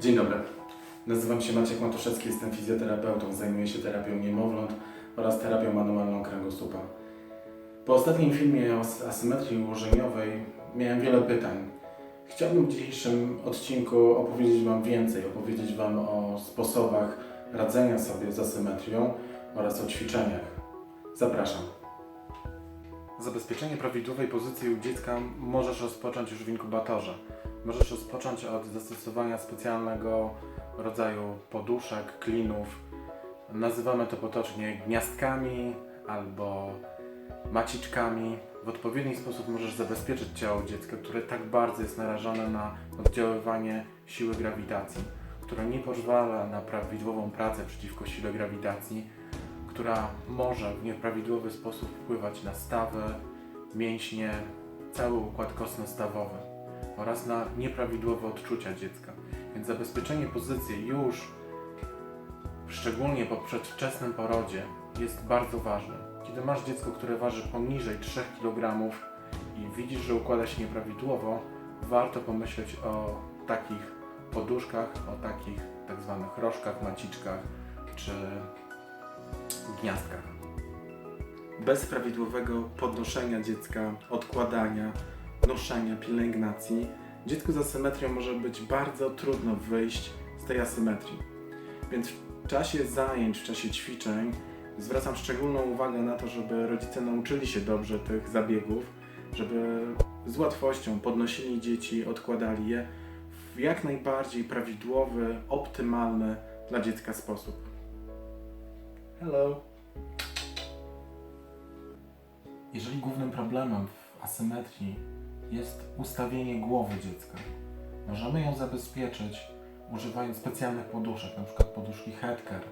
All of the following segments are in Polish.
Dzień dobry. Nazywam się Maciek Matuszewski, jestem fizjoterapeutą, zajmuję się terapią niemowląt oraz terapią manualną kręgosłupa. Po ostatnim filmie o as- asymetrii ułożeniowej miałem wiele pytań. Chciałbym w dzisiejszym odcinku opowiedzieć Wam więcej, opowiedzieć Wam o sposobach radzenia sobie z asymetrią oraz o ćwiczeniach. Zapraszam. Zabezpieczenie prawidłowej pozycji u dziecka możesz rozpocząć już w inkubatorze. Możesz rozpocząć od zastosowania specjalnego rodzaju poduszek, klinów. Nazywamy to potocznie gniazdkami albo maciczkami. W odpowiedni sposób możesz zabezpieczyć ciało dziecka, które tak bardzo jest narażone na oddziaływanie siły grawitacji, która nie pozwala na prawidłową pracę przeciwko sile grawitacji, która może w nieprawidłowy sposób wpływać na stawy, mięśnie, cały układ kostno-stawowy oraz na nieprawidłowe odczucia dziecka. Więc zabezpieczenie pozycji już, szczególnie po przedwczesnym porodzie, jest bardzo ważne. Kiedy masz dziecko, które waży poniżej 3 kg i widzisz, że układa się nieprawidłowo, warto pomyśleć o takich poduszkach, o takich tak zwanych rożkach, maciczkach czy gniazdkach. Bez prawidłowego podnoszenia dziecka, odkładania, noszenia, pielęgnacji, dziecku z asymetrią może być bardzo trudno wyjść z tej asymetrii. Więc w czasie zajęć, w czasie ćwiczeń zwracam szczególną uwagę na to, żeby rodzice nauczyli się dobrze tych zabiegów, żeby z łatwością podnosili dzieci, odkładali je w jak najbardziej prawidłowy, optymalny dla dziecka sposób. Hello. Jeżeli głównym problemem w asymetrii jest ustawienie głowy dziecka, możemy ją zabezpieczyć używając specjalnych poduszek, np. poduszki headcare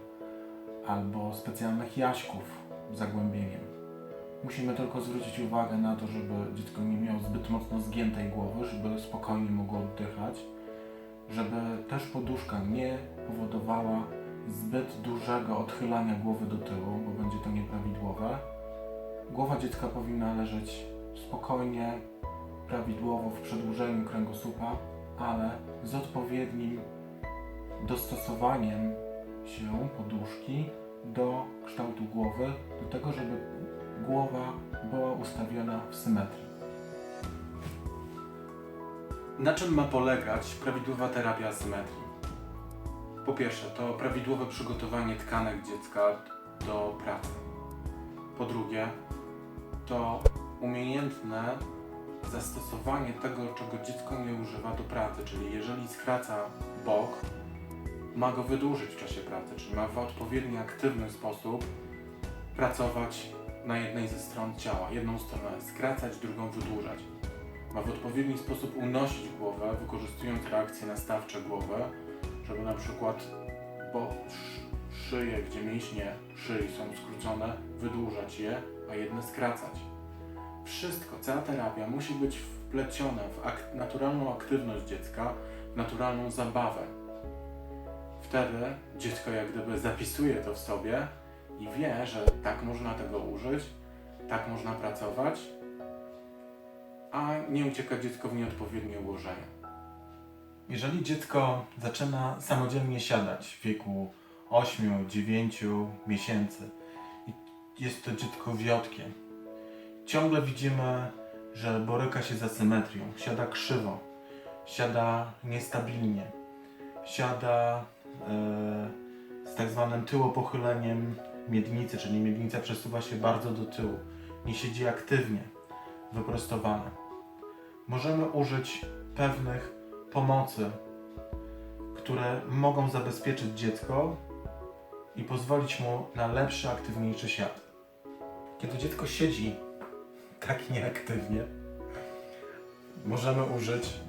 albo specjalnych jaśków zagłębieniem. Musimy tylko zwrócić uwagę na to, żeby dziecko nie miało zbyt mocno zgiętej głowy, żeby spokojnie mogło oddychać, żeby też poduszka nie powodowała zbyt dużego odchylania głowy do tyłu, bo będzie to nieprawidłowe. Głowa dziecka powinna leżeć spokojnie, prawidłowo w przedłużeniu kręgosłupa, ale z odpowiednim dostosowaniem się poduszki do kształtu głowy, do tego, żeby głowa była ustawiona w symetrii. Na czym ma polegać prawidłowa terapia asymetrii? Po pierwsze, to prawidłowe przygotowanie tkanek dziecka do pracy. Po drugie, to umiejętne zastosowanie tego, czego dziecko nie używa do pracy, czyli jeżeli skraca bok, ma go wydłużyć w czasie pracy, czyli ma w odpowiedni, aktywny sposób pracować na jednej ze stron ciała. Jedną stronę skracać, drugą wydłużać. Ma w odpowiedni sposób unosić głowę, wykorzystując reakcje nastawcze głowy, żeby na przykład bo sz- szyję, gdzie mięśnie szyi są skrócone, wydłużać je, a jedne skracać. Wszystko, cała terapia musi być wpleciona w ak- naturalną aktywność dziecka, w naturalną zabawę. Wtedy dziecko jak gdyby zapisuje to w sobie i wie, że tak można tego użyć, tak można pracować, a nie ucieka dziecko w nieodpowiednie ułożenie. Jeżeli dziecko zaczyna samodzielnie siadać w wieku 8-9 miesięcy i jest to dziecko wiotkie, ciągle widzimy, że boryka się z asymetrią, siada krzywo, siada niestabilnie, siada e, z tak zwanym tyłopochyleniem miednicy, czyli miednica przesuwa się bardzo do tyłu, nie siedzi aktywnie, wyprostowana. Możemy użyć pewnych pomocy, które mogą zabezpieczyć dziecko i pozwolić mu na lepszy, aktywniejszy siad. Kiedy dziecko siedzi tak nieaktywnie, możemy użyć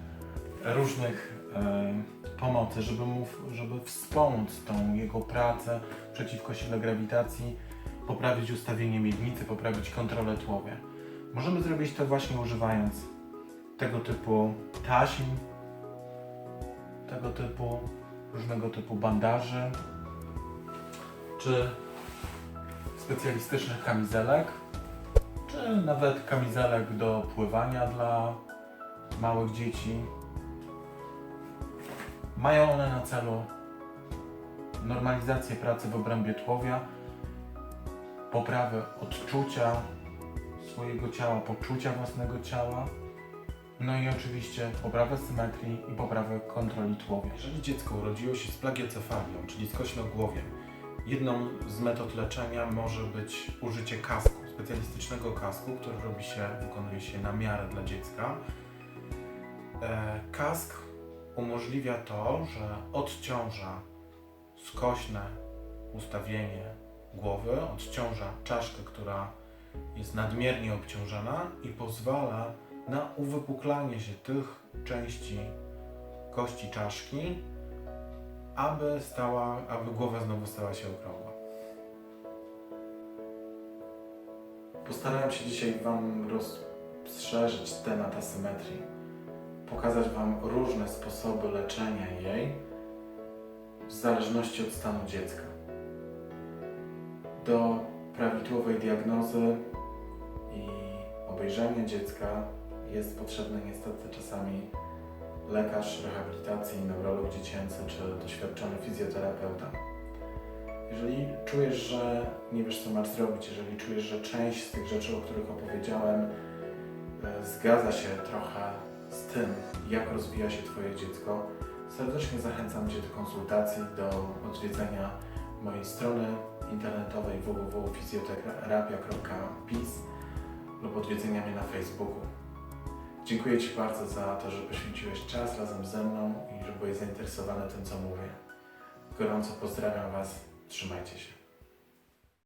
różnych e, pomocy, żeby, mu, żeby wspomóc tą jego pracę przeciwko sile grawitacji, poprawić ustawienie miednicy, poprawić kontrolę tułowia. Możemy zrobić to właśnie używając tego typu taśm, tego typu, różnego typu bandaży, czy specjalistycznych kamizelek, czy nawet kamizelek do pływania dla małych dzieci. Mają one na celu normalizację pracy w obrębie tułowia, poprawę odczucia swojego ciała, poczucia własnego ciała, no i oczywiście poprawę symetrii i poprawę kontroli tułowia. Jeżeli dziecko urodziło się z plagiocefalią, czyli z kośnogłowiem, jedną z metod leczenia może być użycie kasku, specjalistycznego kasku, który robi się, wykonuje się na miarę dla dziecka. E, kask umożliwia to, że odciąża skośne ustawienie głowy, odciąża czaszkę, która jest nadmiernie obciążona i pozwala na uwypuklanie się tych części kości czaszki, aby stała, aby głowa znowu stała się okrągła. Postarałem się dzisiaj Wam rozszerzyć temat asymetrii, pokazać Wam różne sposoby leczenia jej w zależności od stanu dziecka. Do prawidłowej diagnozy i obejrzenia dziecka jest potrzebny niestety czasami lekarz rehabilitacji, neurolog dziecięcy czy doświadczony fizjoterapeuta. Jeżeli czujesz, że nie wiesz co masz zrobić, jeżeli czujesz, że część z tych rzeczy, o których opowiedziałem, e, zgadza się trochę z tym, jak rozwija się Twoje dziecko, serdecznie zachęcam Cię do konsultacji, do odwiedzenia mojej strony internetowej www.fizjoterapia.biz lub odwiedzenia mnie na Facebooku. Dziękuję Ci bardzo za to, że poświęciłeś czas razem ze mną i że byłeś zainteresowany tym, co mówię. Gorąco pozdrawiam Was. Trzymajcie się.